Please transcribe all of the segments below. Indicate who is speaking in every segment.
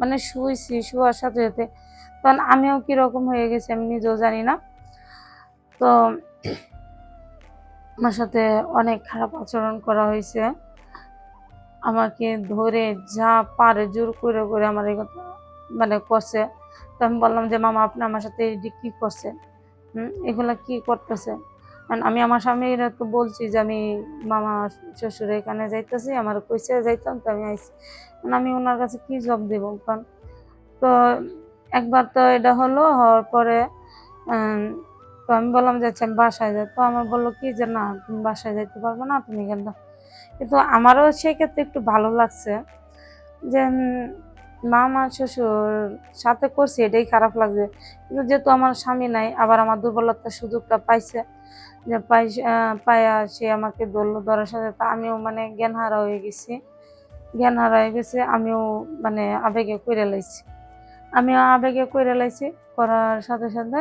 Speaker 1: মানে শুয়েছি, শুয়ার সাথে সাথে। তখন আমিও কীরকম হয়ে গেছি আমি নিজেও জানি না। তো আমার সাথে অনেক খারাপ আচরণ করা হয়েছে। আমাকে ধরে যা পারে জোর করে করে আমার এই মানে করছে। তো আমি বললাম যে, মামা, আপনি আমার সাথে এটি কি করছেন? হুম, এগুলা কি করতেছে আমি আমার স্বামীরা বলছি যে আমি মামা শ্বশুর এখানে যাইতেছি, আমার কইসে যাইতাম, তো আমি আইসি আমি ওনার কাছে কি জব দেব? কারণ তো একবার তো এটা হলো, হওয়ার পরে তো আমি বললাম যে আচ্ছা আমি বাসায় যাই। তো আমার বলল কি যে, না, তুমি বাসায় যাইতে পারবে না, তুমি কেন কিন্তু আমারও সেই ক্ষেত্রে একটু ভালো লাগছে যে মা মা শ্বশুর সাথে করছি, এটাই খারাপ লাগছে। কিন্তু যেহেতু আমার স্বামী নাই, আবার আমার দুর্বলতার সুযোগটা পাইছে, যে পায়া সে আমাকে ধরলো ধরার সাথে, তা আমিও মানে জ্ঞান হারা হয়ে গেছি। জ্ঞান হারা হয়ে গেছে, আমিও মানে আবেগে করে লাইছি। আমিও আবেগে করে লাইছি, করার সাথে সাথে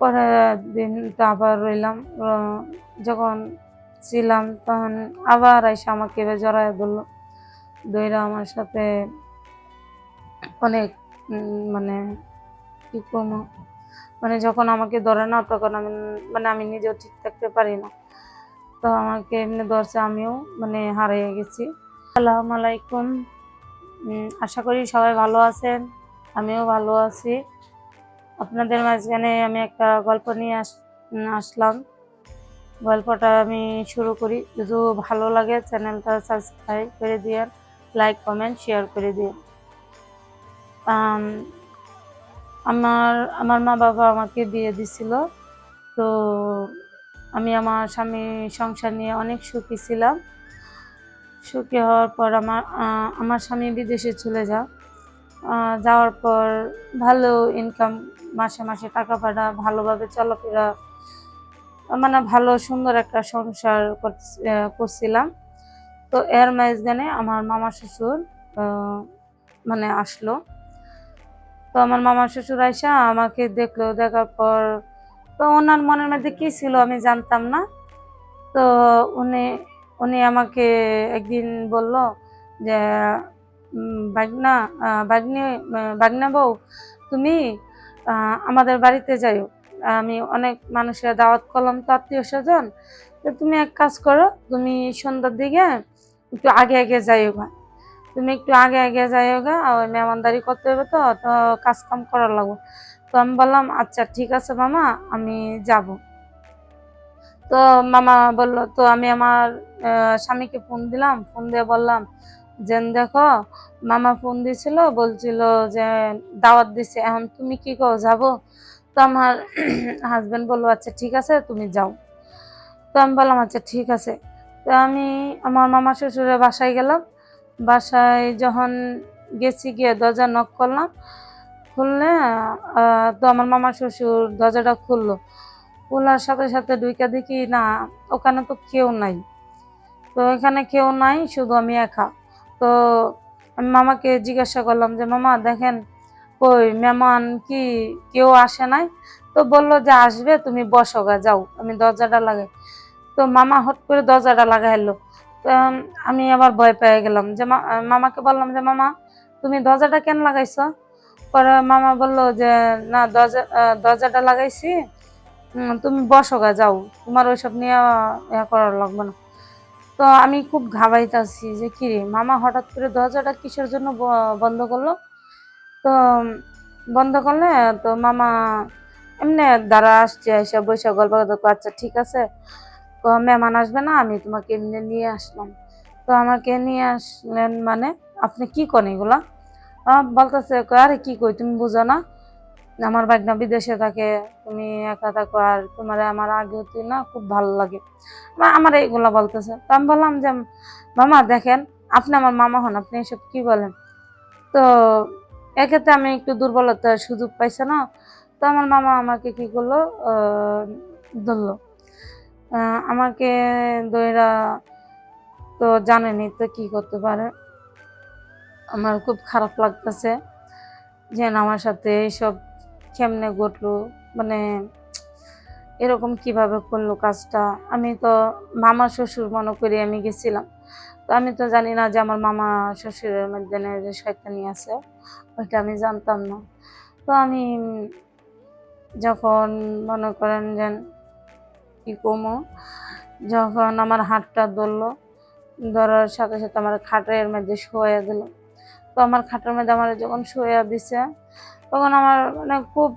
Speaker 1: পরের দিন তো আবার রইলাম যখন ছিলাম তখন আবার এসে আমাকে জড়ায় ধরলো। দইরা আমার সাথে অনেক মানে কি করব মানে যখন আমাকে ধরে না তখন আমি মানে আমি নিজেও ঠিক থাকতে পারি না। তো আমাকে এমনি ধরছে আমিও মানে হারিয়ে গেছি। আসসালামু আলাইকুম। আশা করি সবাই ভালো আছেন আমিও ভালো আছি। আপনাদের মাঝখানে আমি একটা গল্প নিয়ে আস আসলাম। গল্পটা আমি শুরু করি। যদি ভালো লাগে চ্যানেলটা সাবস্ক্রাইব করে দিয়েন লাইক কমেন্ট শেয়ার করে আম, আমার আমার মা বাবা আমাকে বিয়ে দিছিল। তো আমি আমার স্বামী সংসার নিয়ে অনেক সুখী ছিলাম। সুখী হওয়ার পর আমার আমার স্বামী বিদেশে চলে যা যাওয়ার পর ভালো ইনকাম মাসে মাসে টাকা পাঠা, ভালোভাবে চলাফেরা মানে ভালো সুন্দর একটা সংসার করছিলাম। তো এর মাঝখানে আমার মামা শ্বশুর মানে আসলো। তো আমার মামা শ্বশুর আইসা আমাকে দেখল, দেখার পর তো ওনার মনের মধ্যে কি ছিল আমি জানতাম না। তো উনি উনি আমাকে একদিন বলল যে বাগনা বাগনি বাগনা বউ, তুমি আমাদের বাড়িতে যাইও। আমি অনেক মানুষের দাওয়াত করলাম তো আত্মীয় স্বজন। তো তুমি এক কাজ করো, তুমি সন্ধ্যার দিকে একটু আগে আগে যাইও তুমি একটু আগে আগে যাইও গা ওই মেহমানদারি করতে হবে তো তো কাজ কাম করার লাগবো। তো আমি বললাম আচ্ছা ঠিক আছে মামা, আমি যাব। তো মামা বলল, তো আমি আমার স্বামীকে ফোন দিলাম, ফোন দিয়ে বললাম যে, দেখো, মামা ফোন দিছিল, বলছিল যে, দাওয়াত দিছে, এখন তুমি কি কো যাব? তো আমার হাজব্যান্ড বলল আচ্ছা ঠিক আছে, তুমি যাও। তো আমি বললাম আচ্ছা ঠিক আছে। তো আমি আমার মামা শ্বশুরের বাসায় গেলাম বাসায় যখন গেছি গিয়ে দরজা নক করলাম, খুললে তো আমার মামা শ্বশুর দরজাটা খুললো। খোলার সাথে সাথে দুইকা দেখি, না, ওখানে তো কেউ নাই। তো এখানে কেউ নাই, শুধু আমি একা। তো আমি মামাকে জিজ্ঞাসা করলাম যে, মামা, দেখেন, কই, মেহমান কি কেউ আসে নাই? তো বলল যে, আসবে, তুমি বসো গা, যাও, আমি দরজাটা লাগাই। তো মামা হট করে দরজাটা লাগাইলো। তো আমি আবার ভয় পেয়ে গেলাম। যে মামাকে বললাম যে, মামা, তুমি দরজাটা কেন লাগাইছো? পরে মামা বলল যে, না, দরজা দরজাটা লাগাইছি। তুমি বসো গা, যাও। তোমার ওইসব নিয়ে ইয়া করার লাগবে না। তো আমি খুব ঘাবাইতেছি যে, কি রে, মামা হঠাৎ করে দরজাটা কিসের জন্য বন্ধ করল? তো বন্ধ করলে, তো মামা এমনি দাঁড়া আসছে, এসে বৈশাখ গল্প আচ্ছা ঠিক আছে। তো মেহমান আসবে না, আমি তোমাকে এমনি নিয়ে আসলাম। তো আমাকে নিয়ে আসলেন মানে আপনি কি করেন এগুলা? বলতেছে আরে কি কই, তুমি বুঝো না? আমার বাগনা বিদেশে থাকে, তুমি একা থাকো, আর তোমার আমার আগে না, খুব ভালো লাগে। আমার এইগুলা বলতেছে। তো আমি বললাম যে, মামা, দেখেন, আপনি আমার মামা হন, আপনি এসব কি বলেন? তো এক্ষেত্রে আমি একটু দুর্বলতার সুযোগ পাইছে না, তো আমার মামা আমাকে কি করল? ধরলো। আমাকে দইরা তো জানেনি তো কি করতে পারে। আমার খুব খারাপ লাগতেছে যে আমার সাথে এইসব কেমনে ঘটলো মানে এরকম কীভাবে করল কাজটা। আমি তো মামা শ্বশুর মনে করি আমি গেছিলাম। তো আমি তো জানি না যে আমার মামা শ্বশুরের মধ্যে যে শয়তানি আছে, ওইটা আমি জানতাম না। তো আমি যখন মনে করেন যে কি কমো? যখন আমার হাতটা ধরলো, ধরার সাথে সাথে আমার খাটের মধ্যে শোয়া দিল। তো আমার খাটের মধ্যে আমার যখন শোয়া দিছে, তখন আমার মানে খুব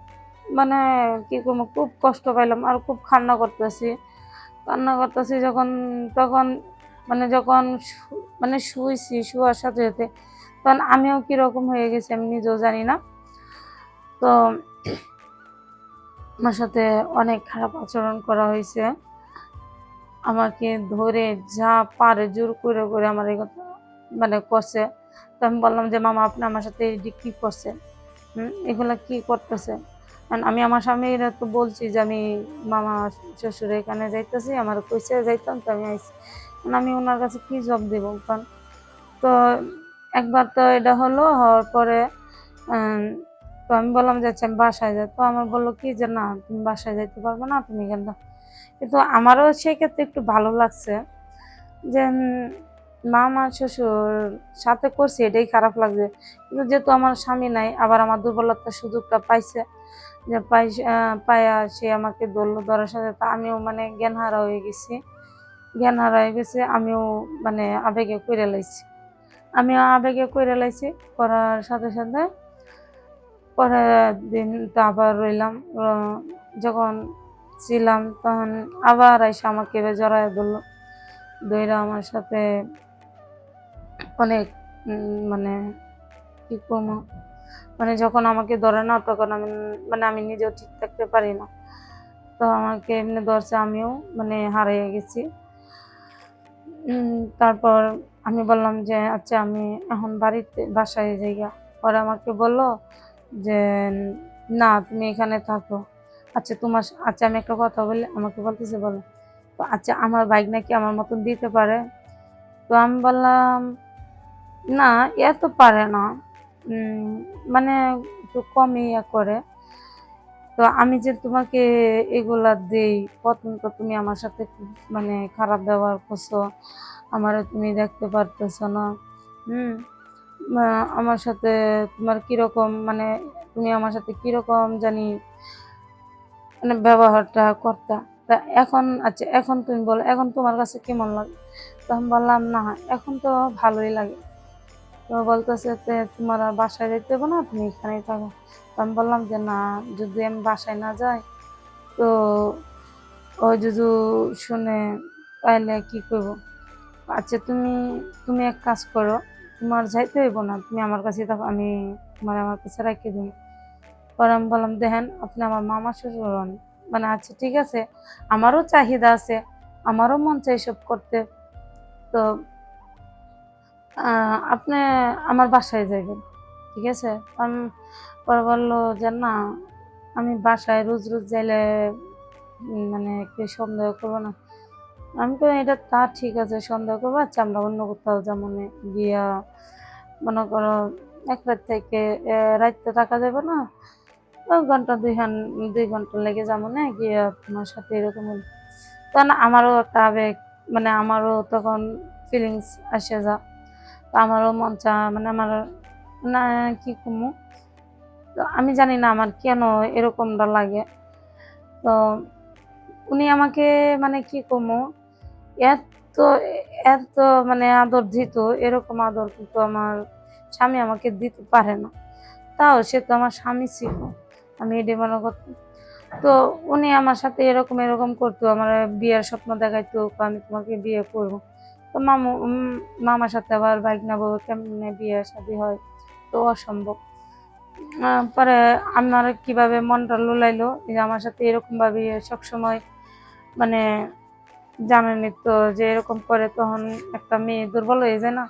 Speaker 1: মানে কি করব খুব কষ্ট পাইলাম আর খুব কান্না করতেছি। কান্না করতেছি যখন, তখন মানে যখন মানে শুয়েছি শুয়ার সাথে সাথে, তখন আমিও কীরকম হয়ে গেছি আমি নিজেও জানি না। তো আমার সাথে অনেক খারাপ আচরণ করা হয়েছে। আমাকে ধরে যা পারে জোর করে করে আমার এই কথা মানে করছে। তো আমি বললাম যে, মামা, আপনি আমার সাথে এটি কি করছে হুম, এগুলা কি করতেছে? আমি আমার স্বামীর তো বলছি যে, আমি মামা শ্বশুর এখানে যাইতেছি, আমার কইছে যাইতাম, তো আমি এখন আমি ওনার কাছে কি জব দেবো? কারণ তো একবার তো এটা হলো, হওয়ার পরে তো আমি বললাম যে আচ্ছা বাসায় যাই। তো আমার বলল কি যে, না, তুমি বাসায় যাইতে পারবে না, তুমি কেন কিন্তু আমারও সেক্ষেত্রে একটু ভালো লাগছে যে মামা শ্বশুর সাথে করছি, এটাই খারাপ লাগছে। কিন্তু যেহেতু আমার স্বামী নাই, আবার আমার দুর্বলতার সুযোগটা পাইছে যে, পাই পায়া সে আমাকে ধরলো ধরার সাথে, তা আমিও মানে জ্ঞান হারা হয়ে গেছি। জ্ঞান হারা হয়ে গেছে, আমিও মানে আবেগে করে লাইছি। আমিও আবেগে করে লাইছি, করার সাথে সাথে পরে দিন তো আবার রইলাম। যখন ছিলাম তখন আবার এসে আমাকে জড়ায় ধরলো। দইরা আমার সাথে অনেক মানে কি কমো মানে যখন আমাকে ধরে না তখন আমি মানে আমি নিজেও ঠিক থাকতে পারি না। তো আমাকে এমনি ধরছে, আমিও মানে হারিয়ে গেছি। তারপর আমি বললাম যে আচ্ছা আমি এখন বাড়িতে, বাসায় যাইগা। পরে আমাকে বলল যে, না, তুমি এখানে থাকো। আচ্ছা তোমার আচ্ছা আমি একটা কথা বলি, আমাকে বলতেছে, বলো। তো আচ্ছা আমার বাইক নাকি আমার মতন দিতে পারে? তো আমি বললাম, না, এ তো পারে না। মানে একটু কমই ইয়ে করে। তো আমি যে তোমাকে এগুলা দেই, প্রথম তো তুমি আমার সাথে মানে খারাপ ব্যবহার করছ, আমারও তুমি দেখতে পারতেছো না। হুম আমার সাথে তোমার কীরকম মানে তুমি আমার সাথে কীরকম জানি মানে ব্যবহারটা করতা। তা এখন আচ্ছা এখন তুমি বলো, এখন তোমার কাছে কেমন লাগে? তো আমি বললাম, না, এখন তো ভালোই লাগে। তো বলতেছে যে, তোমার বাসায় যেতে হবে না, তুমি এখানেই থাকো। তো আমি বললাম যে, না, যদি আমি বাসায় না যাই, তো ও যদি শুনে তাহলে কি করব? আচ্ছা তুমি তুমি এক কাজ করো। তোমার যাইতে হইব না, তুমি আমার কাছে থাকো আমি তোমার আমার কাছে রেখে দিই পরে আমি বললাম, দেখেন, আপনি আমার মামা শ্বশুর হন। মানে আচ্ছা ঠিক আছে, আমারও চাহিদা আছে, আমারও মন চাই সব করতে। তো আপনি আমার বাসায় যাবেন ঠিক আছে? আমি পরে বলল যে, না, আমি বাসায় রোজ রোজ যাইলে মানে কেউ সন্দেহ করব না। আমি তো এটা তা ঠিক আছে, সন্দেহ করব। আচ্ছা আমরা অন্য কোথাও যেমন গিয়া, মনে করো, এক রাত থেকে রাত্রে থাকা যাবে না? ঘণ্টা দুই দুই ঘণ্টা লেগে যাব না গিয়া তোমার সাথে এরকম। তখন আমারও একটা আবেগ মানে আমারও তখন ফিলিংস আসে যা। তো আমারও মন চা মানে আমার, না, কি কমু? তো আমি জানি না আমার কেন এরকমটা লাগে। তো উনি আমাকে মানে কি কমু? এত এত মানে আদর দিত, এরকম আদর কিন্তু আমার স্বামী আমাকে দিতে পারে না। তাও সে তো আমার স্বামী ছিল, আমি এটি মনে করতাম। তো উনি আমার সাথে এরকম এরকম করতো, আমার বিয়ের স্বপ্ন দেখাইতো আমি তোমাকে বিয়ে করব। তো মামু মামার সাথে আবার বাইক নেব কেমনে বিয়ে শাদি হয়? তো অসম্ভব। পরে আমার কীভাবে মনটা লোলাইলো যে আমার সাথে এরকমভাবে সবসময় মানে জানেনই তো যে এরকম করে তখন একটা মেয়ে দুর্বল হয়ে যায় না।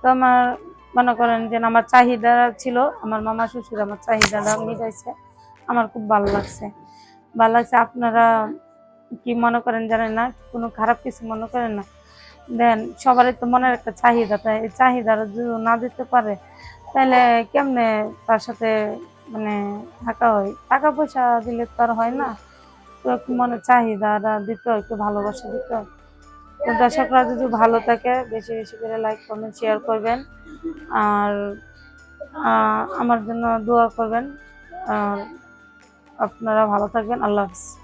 Speaker 1: তো আমার মনে করেন যে আমার চাহিদা ছিল, আমার মামা শ্বশুর আমার চাহিদাটা মিটাইছে। আমার খুব ভালো লাগছে। ভালো লাগছে, আপনারা কি মনে করেন জানেন না? কোনো খারাপ কিছু মনে করেন না? দেন সবারই তো মনের একটা চাহিদা, তাই এই চাহিদাটা যদি না দিতে পারে, তাহলে কেমনে তার সাথে মানে থাকা হয়? টাকা পয়সা দিলে তো আর হয় না। মনে চাহিদা দিতে একটু ভালোবাসা দিতে তো দর্শকরা যদি ভালো থাকে, বেশি বেশি করে লাইক কমেন্ট শেয়ার করবেন। আর আমার জন্য দোয়া করবেন। আর আপনারা ভালো থাকবেন, আল্লাহ হাফিজ।